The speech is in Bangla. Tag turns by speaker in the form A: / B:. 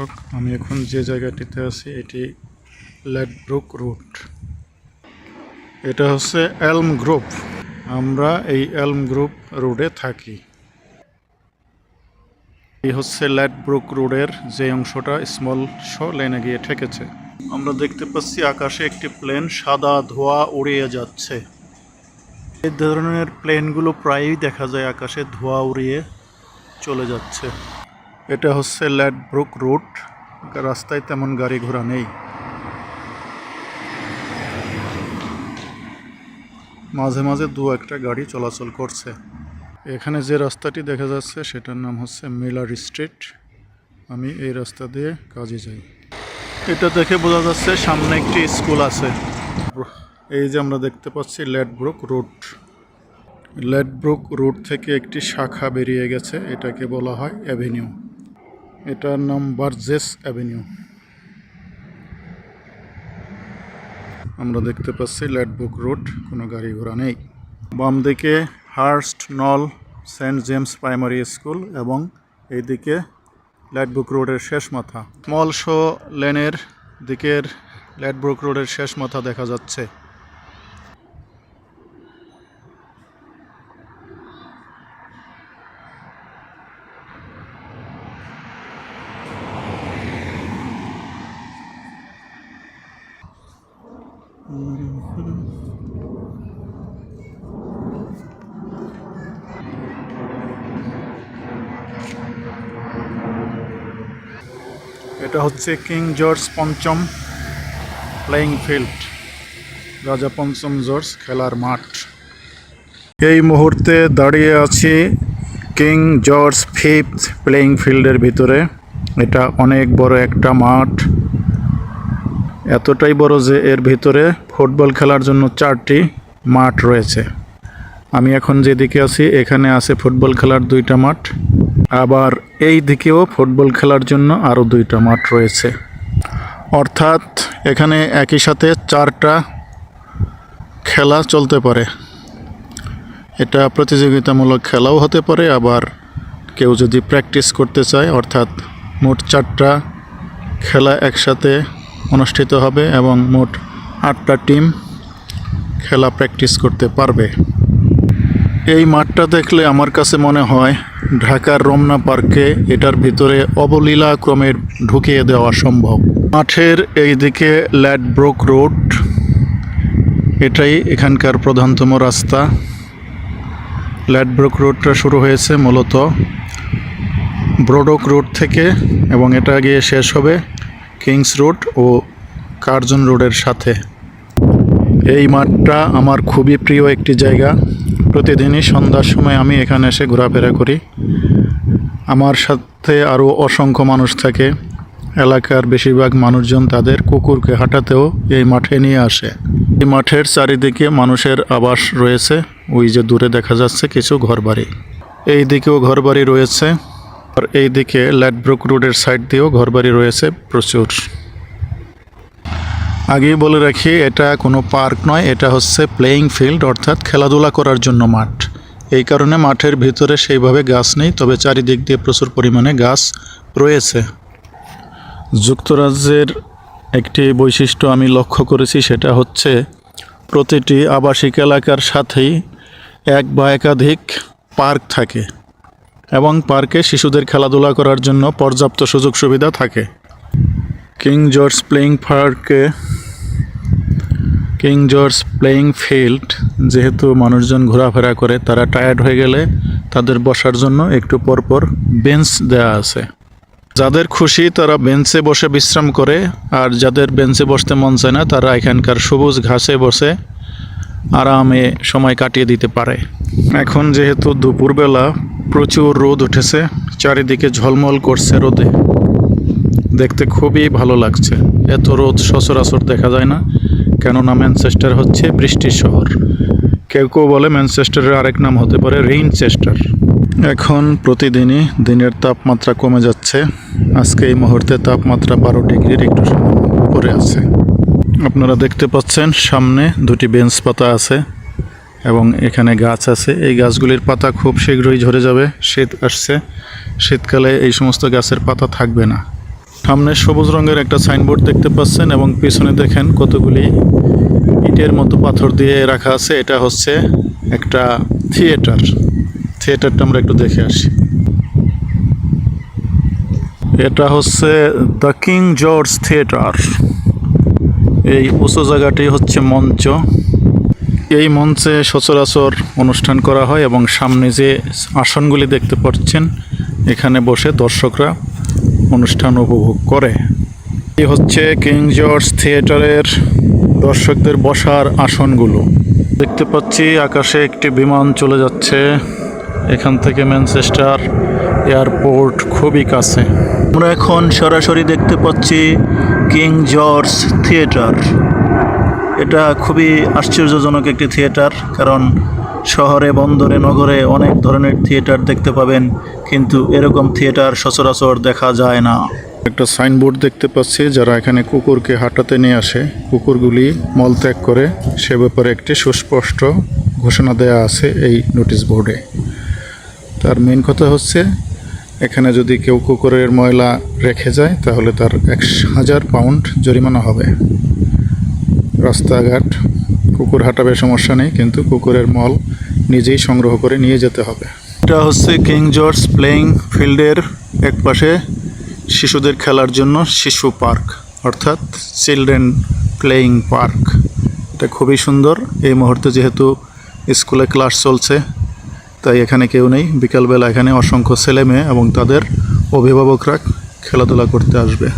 A: দর্শক আমি এখন যে জায়গাটিতে আছি, এটি ল্যাডব্রুক রুট। এটা হচ্ছে এলম গ্রুপ। আমরা এই এলম গ্রুপ রোডে থাকি। এই হচ্ছে ল্যাডব্রুক রোডের যে অংশটা স্মল শ লেনে গিয়ে ঠেকেছে। আমরা দেখতে পাচ্ছি আকাশে একটি প্লেন সাদা ধোঁয়া উড়িয়ে যাচ্ছে। এই ধরনের প্লেনগুলো প্রায়ই দেখা যায় আকাশে ধোঁয়া উড়িয়ে চলে যাচ্ছে। এটা হচ্ছে ল্যাডব্রুক রুট। রাস্তায় তেমন গাড়ি ঘোড়া নেই। মাঝে মাঝে দু একটা গাড়ি চলাচল করছে। এখানে যে রাস্তাটি দেখা যাচ্ছে, সেটার নাম হচ্ছে মিলার স্ট্রিট। আমি এই রাস্তা দিয়ে কাজে যাই। এটা দেখে বোঝা যাচ্ছে সামনে একটি স্কুল আছে। এই যে আমরা দেখতে পাচ্ছি ল্যাডব্রুক রুট। ল্যাডব্রুক রুট থেকে একটি শাখা বেরিয়ে গেছে, এটাকে বলা হয় অ্যাভিনিউ। এটার নাম বার্জেস অ্যাভিনিউ। আমরা দেখতে পাচ্ছি ল্যাডব্রুক রোড, কোনো গাড়ি ঘোড়া নেই। বাম দিকে হার্স্ট নল সেন্ট জেমস প্রাইমারি স্কুল এবং এইদিকে ল্যাডব্রুক রোডের শেষ মাথা। স্মল শো লেনের দিকের ল্যাডব্রুক রোডের শেষ মাথা দেখা যাচ্ছে। এটা হচ্ছে কিং জর্জ পঞ্চম প্লেয়িং ফিল্ড রাজা পঞ্চম জর্জ খেলার মাঠ। এই মুহূর্তে দাঁড়িয়ে আছি কিং জর্জ ফিফথ প্লেয়িং ফিল্ডের ভিতরে। এটা অনেক বড় একটা মাঠ। এতটাই বড় যে এর ভিতরে ফুটবল খেলার জন্য চারটি মাঠ রয়েছে। আমি এখন যেদিকে আছি, এখানে আছে ফুটবল খেলার দুইটা মাঠ। আবার এই দিকেও ফুটবল খেলার জন্য আরও দুইটা মাঠ রয়েছে। অর্থাৎ এখানে একই সাথে চারটা খেলা চলতে পারে। এটা প্রতিযোগিতামূলক খেলাও হতে পারে, আবার কেউ যদি প্র্যাকটিস করতে চায়, অর্থাৎ মোট চারটা খেলা একসাথে অনুষ্ঠিত হবে এবং মোট আটটা টিম খেলা প্র্যাকটিস করতে পারবে। এই মাঠটা দেখলে আমার কাছে মনে হয় ঢাকার রমনা পার্কে এটার ভিতরে অবলীলা ক্রমে ঢুকিয়ে দেওয়া সম্ভব। মাঠের এই দিকে ল্যাডব্রোক রোড, এটাই এখানকার প্রধানতম রাস্তা। ল্যাডব্রোক রোডটা শুরু হয়েছে মূলত ব্রোডক রোড থেকে এবং এটা গিয়ে শেষ হবে। কিংস রোড ও কার্জন রোডের সাথে। এই মাঠটা আমার খুবই প্রিয় একটি জায়গা। প্রতিদিনই সন্ধ্যার সময় আমি এখানে এসে ঘোরাফেরা করি। আমার সাথে আরও অসংখ্য মানুষ থাকে। এলাকার বেশিরভাগ মানুষজন তাদের কুকুরকে হাঁটাতেও এই মাঠে নিয়ে আসে। এই মাঠের চারিদিকে মানুষের আবাস রয়েছে। ওই যে দূরে দেখা যাচ্ছে কিছু ঘরবাড়ি। এই দিকেও ঘরবাড়ি রয়েছে। আর এই দিকে ল্যাডব্রুক রোডের সাইড দিয়েও ঘরবাড়ি রয়েছে প্রচুর। আগেই বলে রাখি, এটা কোনো পার্ক নয়, এটা হচ্ছে প্লেয়িং ফিল্ড অর্থাৎ খেলাধুলা করার জন্য মাঠ। এই কারণে মাঠের ভিতরে সেইভাবে গাছ নেই, তবে চারিদিক দিয়ে প্রচুর পরিমাণে গাছ রয়েছে। যুক্তরাজ্যের একটি বৈশিষ্ট্য আমি লক্ষ্য করেছি, সেটা হচ্ছে প্রতিটি আবাসিক এলাকার সাথেই এক বা একাধিক পার্ক থাকে। পার্কে শিশুদের খেলাধুলা করার জন্য পর্যাপ্ত সুযোগ সুবিধা থাকে। কিং জর্জ প্লেয়িং পার্কে কিং জর্জ প্লেয়িং ফিল্ড, যেহেতু মানুষজন ঘোরাফেরা করে, তারা টায়ার্ড হয়ে গেলে তাদের বসার জন্য একটু পরপর বেঞ্চ দেওয়া আছে। যাদের খুশি তারা বেঞ্চে বসে বিশ্রাম করে, আর যাদের বেঞ্চে বসতে মন চায় না তারা এখানকার সবুজ ঘাসে বসে আরামে সময় কাটিয়ে দিতে পারে। এখন যেহেতু দুপুরবেলা প্রচুর রোদ উঠেছে, চারিদিকে ঝলমল করছে রোদে। দেখতে খুবই ভালো লাগছে। এত রোদ সচরাচর দেখা যায় না, কেননা ম্যানচেস্টার হচ্ছে বৃষ্টির শহর। কেউ কেউ বলে ম্যানচেস্টারের আরেক নাম হতে পারে রেইনচেস্টার। এখন প্রতিদিনই দিনের তাপমাত্রা কমে যাচ্ছে। আজকে এই মুহূর্তে তাপমাত্রা বারো ডিগ্রির একটু উপরে আছে। আপনারা দেখতে পাচ্ছেন সামনে দুটি বেঞ্চ পাতা আছে। এবং এখানে গাছ আছে। এই গাছগুলির পাতা খুব শীঘ্রই ঝরে যাবে। শীত আসছে। শীতকালে এই সমস্ত গাছের পাতা থাকবে না। সামনে সবুজ রঙের একটা সাইনবোর্ড দেখতে পাচ্ছেন এবং পিছনে দেখেন কতগুলি ইটের মতো পাথর দিয়ে রাখা আছে। এটা হচ্ছে একটা থিয়েটার। থিয়েটারটা আমরা একটু দেখে আসি। এটা হচ্ছে দ্য কিং জর্জ থিয়েটার। এই উঁচু জায়গাটি হচ্ছে মঞ্চ। এই মঞ্চে সচরাচর অনুষ্ঠান করা হয় এবং সামনে যে আসনগুলি দেখতে পাচ্ছেন, এখানে বসে দর্শকরা অনুষ্ঠান উপভোগ করে। এই হচ্ছে কিং জর্জ থিয়েটারের দর্শকদের বসার আসনগুলো। দেখতে পাচ্ছি আকাশে একটি বিমান চলে যাচ্ছে। এখান থেকে ম্যানচেস্টার এয়ারপোর্ট খুবই কাছে। আমরা এখন সরাসরি দেখতে পাচ্ছি কিং জর্জ থিয়েটার। এটা খুবই আশ্চর্যজনক একটি থিয়েটার, কারণ শহরে, বন্দরে, নগরে অনেক ধরনের থিয়েটার দেখতে পাবেন, কিন্তু এরকম থিয়েটার সচরাচর দেখা যায় না। একটা সাইনবোর্ড দেখতে পাচ্ছি, যারা এখানে কুকুরকে হাঁটাতে নিয়ে আসে। কুকুরগুলি মলত্যাগ করে, সে ব্যাপারে একটি সুস্পষ্ট ঘোষণা দেয়া আছে এই নোটিশ বোর্ডে। তার মেন কথা হচ্ছে, এখানে যদি কেউ কুকুরের ময়লা রেখে যায়, তাহলে তার এক হাজার পাউন্ড জরিমানা হবে। রাস্তাঘাট, কুকুর হাঁটাবে সমস্যা নেই, কিন্তু কুকুরের মল নিজেই সংগ্রহ করে নিয়ে যেতে হবে। এটা হচ্ছে কিং জর্জ প্লেয়িং ফিল্ডের এক পাশে শিশুদের খেলার জন্য শিশু পার্ক, অর্থাৎ চিলড্রেন প্লেয়িং পার্ক। এটা খুবই সুন্দর। এই মুহূর্তে যেহেতু স্কুলে ক্লাস চলছে, তাই এখানে কেউ নেই। বিকালবেলা এখানে অসংখ্য ছেলে মেয়ে এবং তাদের অভিভাবকরা খেলাধুলা করতে আসবে।